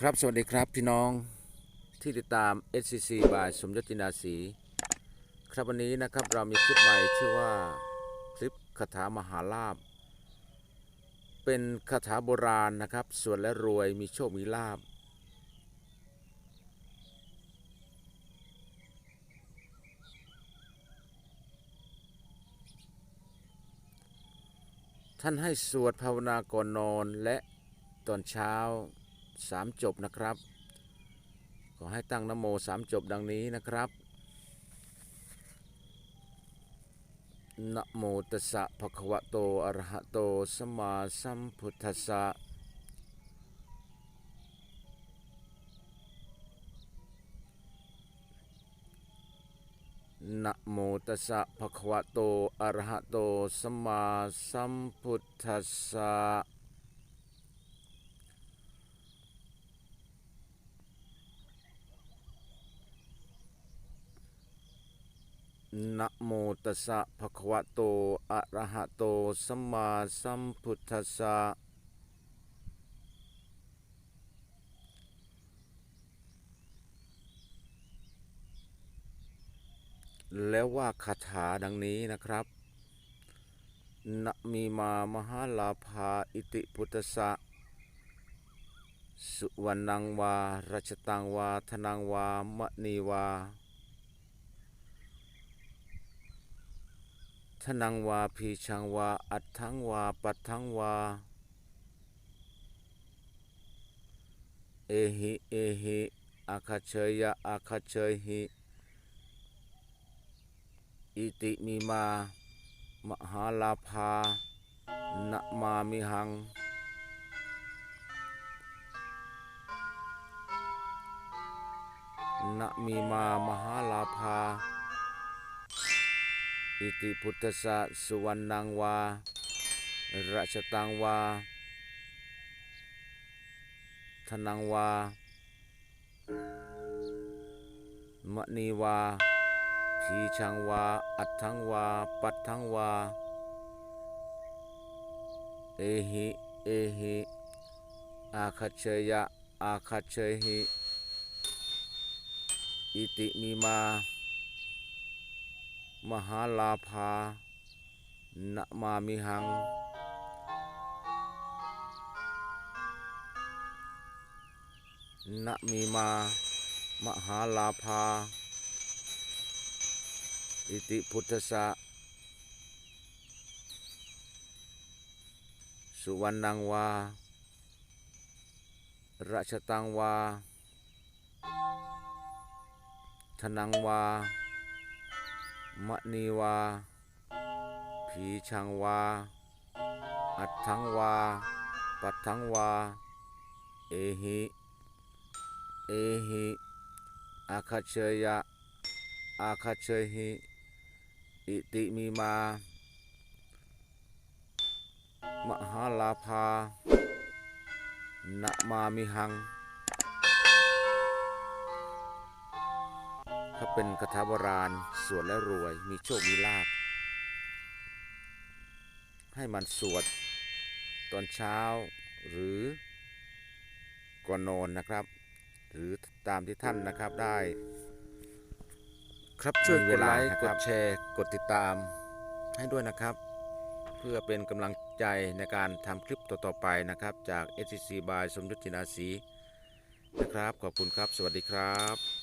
ครับสวัสดีครับพี่น้องที่ติดตาม SCC บายสมยศจินดาสีครับวันนี้นะครับเรามีคลิปใหม่ชื่อว่าคลิปคาถามหาลาบ เป็นคาถาโบราณนะครับส่วนและรวยมีโชคมีลาบ ท่านให้สวดภาวนาก่อนนอนและตอนเช้า สามจบนะครับ ขอให้ตั้งนโมสามจบดังนี้นะครับนะโมตัสสะภะคะวะโตอะระหะโตสัมมาสัมพุทธัสสะนะโมตัสสะภะคะวะโตอะระหะโตสัมมาสัมพุทธัสสะ นะโมตัสสะภะคะวะโต อะระหะโต สัมมาสัมพุทธัสสะ แล้วว่าคาถาดังนี้นะครับนะมีมามหาลาภาอิติพุทธสสะสุวรรณังวารัชตังวาธนังวามณีวา ทนังวาพีชังวา อัตถังวา ปัตถังวา เอหิเอหิอาคาเชยะอาคาเชยหิ อิติมีมา มหาลาภานะมามิหัง นะมีมามหาลาภา อิติพุทธสะสุวรรณังวาราชตังวาธนังวามณีวาพีชังวา อัตถังวา ปัตถังวา เอหิ เอหิ อาคัจเชยะ อาคัจเชหิ อิติมีมา มหาลาภานะมามิหัง นะมีมา มหาลาภา อิติพุทธสสะสุวรรณังวาราชตังวาธนังวา มณีวา ผีชังวา อัตถังวา ปัตถังวา เอหิ เอหิอาคาเชยะ อาคาเชยหิ อิติมีมา มหาลาภานะมามิหัง ถ้าเป็นคาถาโบราณสวดแล้วรวย มีโชค มีลาภให้มันสวดตอนเช้าหรือก่อนนอนนะครับ หรือตามที่ท่านนะครับได้ ครับช่วยกดไลค์กดแชร์กดติดตามให้ด้วยนะครับ เพื่อเป็นกำลังใจในการทำคลิปต่อ ๆ ไปนะครับ จาก SCC by สมยุทธจินาสีนะครับ ขอบคุณครับ สวัสดีครับ